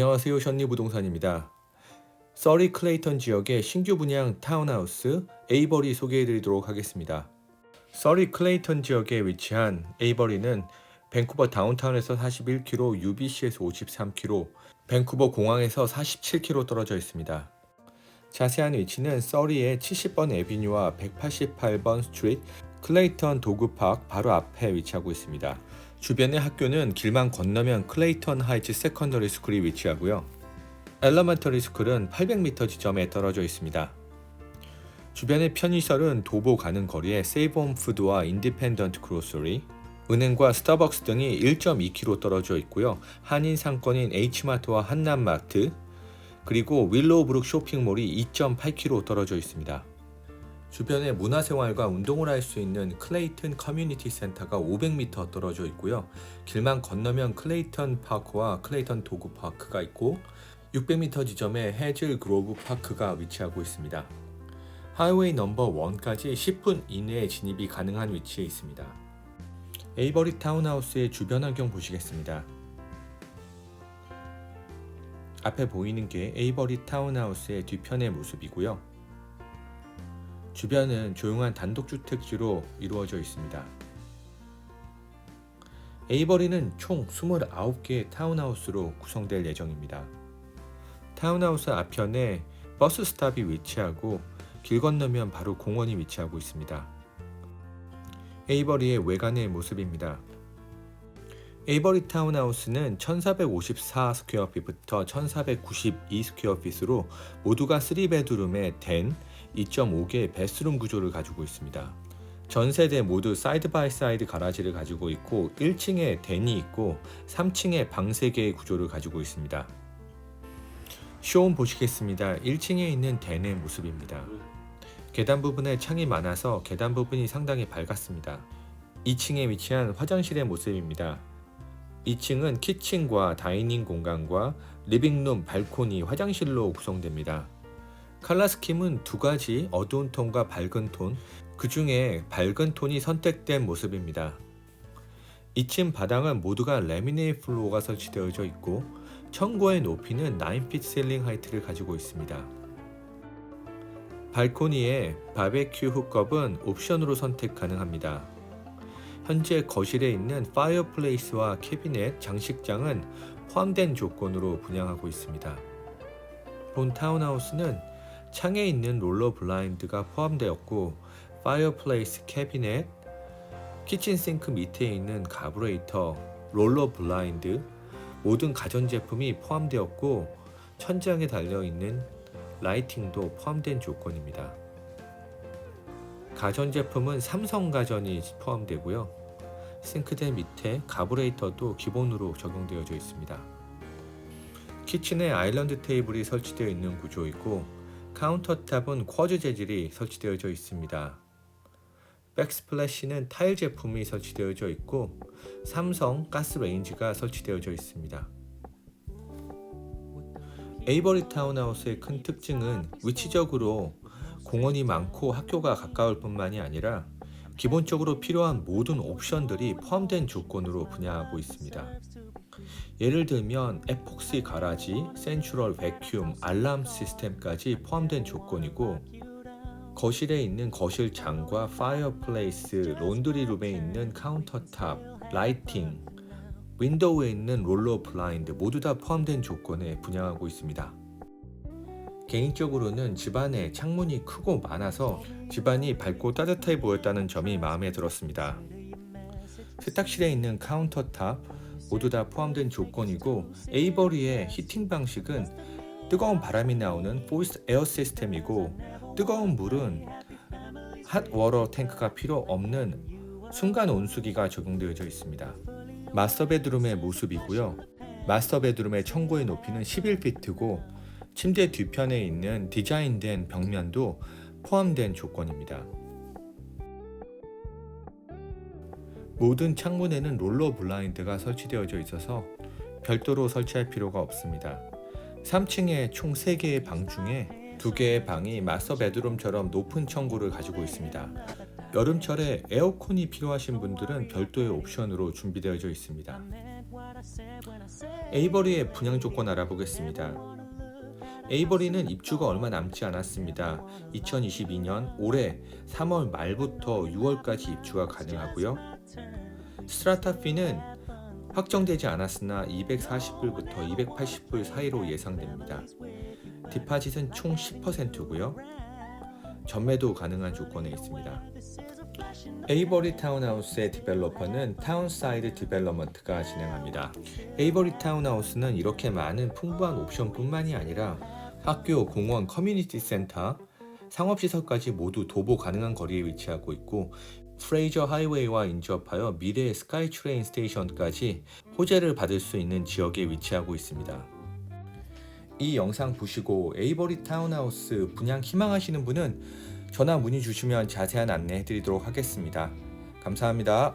안녕하세요. 션리 부동산입니다. 서리 클레이턴 지역의 신규 분양 타운하우스 에이버리 소개해 드리도록 하겠습니다. 서리 클레이턴 지역에 위치한 에이버리는 밴쿠버 다운타운에서 41km, UBC에서 53km, 밴쿠버 공항에서 47km 떨어져 있습니다. 자세한 위치는 서리의 70번 에비뉴와 188번 스트리트 클레이턴 도구파크 바로 앞에 위치하고 있습니다. 주변의 학교는 길만 건너면 클레이턴 하이츠 세컨더리 스쿨이 위치하고요. 엘러먼터리 스쿨은 800m 지점에 떨어져 있습니다. 주변의 편의시설은 도보 가는 거리에 세이브홈 푸드와 인디펜던트 그로서리, 은행과 스타벅스 등이 1.2km 떨어져 있고요. 한인 상권인 H마트와 한남마트, 그리고 윌로우브룩 쇼핑몰이 2.8km 떨어져 있습니다. 주변에 문화생활과 운동을 할 수 있는 클레이튼 커뮤니티 센터가 500m 떨어져 있고요. 길만 건너면 클레이턴 파크와 클레이턴 도구 파크가 있고 600m 지점에 해즐 그로브 파크가 위치하고 있습니다. 하이웨이 넘버 1까지 10분 이내에 진입이 가능한 위치에 있습니다. 에이버리 타운하우스의 주변 환경 보시겠습니다. 앞에 보이는 게 에이버리 타운하우스의 뒤편의 모습이고요. 주변은 조용한 단독주택지로 이루어져 있습니다. 에이버리는 총 29개의 타운하우스로 구성될 예정입니다. 타운하우스 앞편에 버스 스탑이 위치하고 길 건너면 바로 공원이 위치하고 있습니다. 에이버리의 외관의 모습입니다. 에이버리 타운하우스는 1454 스퀘어핏부터 1492 스퀘어핏으로 모두가 3베드룸에 된 2.5개의 베스룸 구조를 가지고 있습니다. 전 세대 모두 사이드 바이 사이드 가라지를 가지고 있고 1층에 댄이 있고 3층에 방 3개의 구조를 가지고 있습니다. 쇼움 보시겠습니다. 1층에 있는 댄의 모습입니다. 계단 부분에 창이 많아서 계단 부분이 상당히 밝았습니다. 2층에 위치한 화장실의 모습입니다. 2층은 키친과 다이닝 공간과 리빙룸, 발코니, 화장실로 구성됩니다. 칼라 스킴은 두 가지 어두운 톤과 밝은 톤, 그 중에 밝은 톤이 선택된 모습입니다. 2층 바닥은 모두가 레미네이 플로어가 설치되어져 있고 청고의 높이는 9핏 셀링 하이트를 가지고 있습니다. 발코니에 바베큐 훅업은 옵션으로 선택 가능합니다. 현재 거실에 있는 파이어플레이스와 캐비넷, 장식장은 포함된 조건으로 분양하고 있습니다. 본 타운하우스는 창에 있는 롤러 블라인드가 포함되었고 파이어플레이스 캐비넷, 키친 싱크 밑에 있는 가브레이터, 롤러 블라인드, 모든 가전제품이 포함되었고 천장에 달려있는 라이팅도 포함된 조건입니다. 가전제품은 삼성 가전이 포함되고요. 싱크대 밑에 가브레이터도 기본으로 적용되어져 있습니다. 키친에 아일랜드 테이블이 설치되어 있는 구조이고 카운터탑은 쿼즈 재질이 설치되어져 있습니다. 백스플래시는 타일 제품이 설치되어져 있고 삼성 가스 레인지가 설치되어져 있습니다. 에이버리 타운하우스의 큰 특징은 위치적으로 공원이 많고 학교가 가까울 뿐만이 아니라 기본적으로 필요한 모든 옵션들이 포함된 조건으로 분양하고 있습니다. 예를 들면 에폭시 가라지, 센츄럴 베큐움, 알람 시스템까지 포함된 조건이고 거실에 있는 거실 장과 파이어플레이스, 론드리룸에 있는 카운터탑, 라이팅, 윈도우에 있는 롤러 블라인드 모두 다 포함된 조건에 분양하고 있습니다. 개인적으로는 집안에 창문이 크고 많아서 집안이 밝고 따뜻해 보였다는 점이 마음에 들었습니다. 세탁실에 있는 카운터탑 모두 다 포함된 조건이고 에이버리의 히팅 방식은 뜨거운 바람이 나오는 포이스 에어 시스템이고 뜨거운 물은 핫 워터 탱크가 필요 없는 순간 온수기가 적용되어져 있습니다. 마스터 베드룸의 모습이고요. 마스터 베드룸의 청고의 높이는 11피트고 침대 뒤편에 있는 디자인된 벽면도 포함된 조건입니다. 모든 창문에는 롤러 블라인드가 설치되어져 있어서 별도로 설치할 필요가 없습니다. 3층에 총 3개의 방 중에 2개의 방이 마스터 베드룸처럼 높은 청구를 가지고 있습니다. 여름철에 에어컨이 필요하신 분들은 별도의 옵션으로 준비되어져 있습니다. 에이버리의 분양 조건 알아보겠습니다. 에이버리는 입주가 얼마 남지 않았습니다. 2022년 올해 3월 말부터 6월까지 입주가 가능하고요. 스트라타 피는 확정되지 않았으나 240불부터 280불 사이로 예상됩니다. 디파짓은 총 10%고요. 전매도 가능한 조건에 있습니다. 에이버리 타운하우스의 디벨로퍼는 타운사이드 디벨op먼트가 진행합니다. 에이버리 타운하우스는 이렇게 많은 풍부한 옵션뿐만이 아니라 학교, 공원, 커뮤니티 센터, 상업시설까지 모두 도보 가능한 거리에 위치하고 있고 프레이저 하이웨이와 인접하여 미래의 스카이 트레인 스테이션까지 호재를 받을 수 있는 지역에 위치하고 있습니다. 이 영상 보시고 에이버리 타운하우스 분양 희망하시는 분은 전화 문의 주시면 자세한 안내 해 드리도록 하겠습니다. 감사합니다.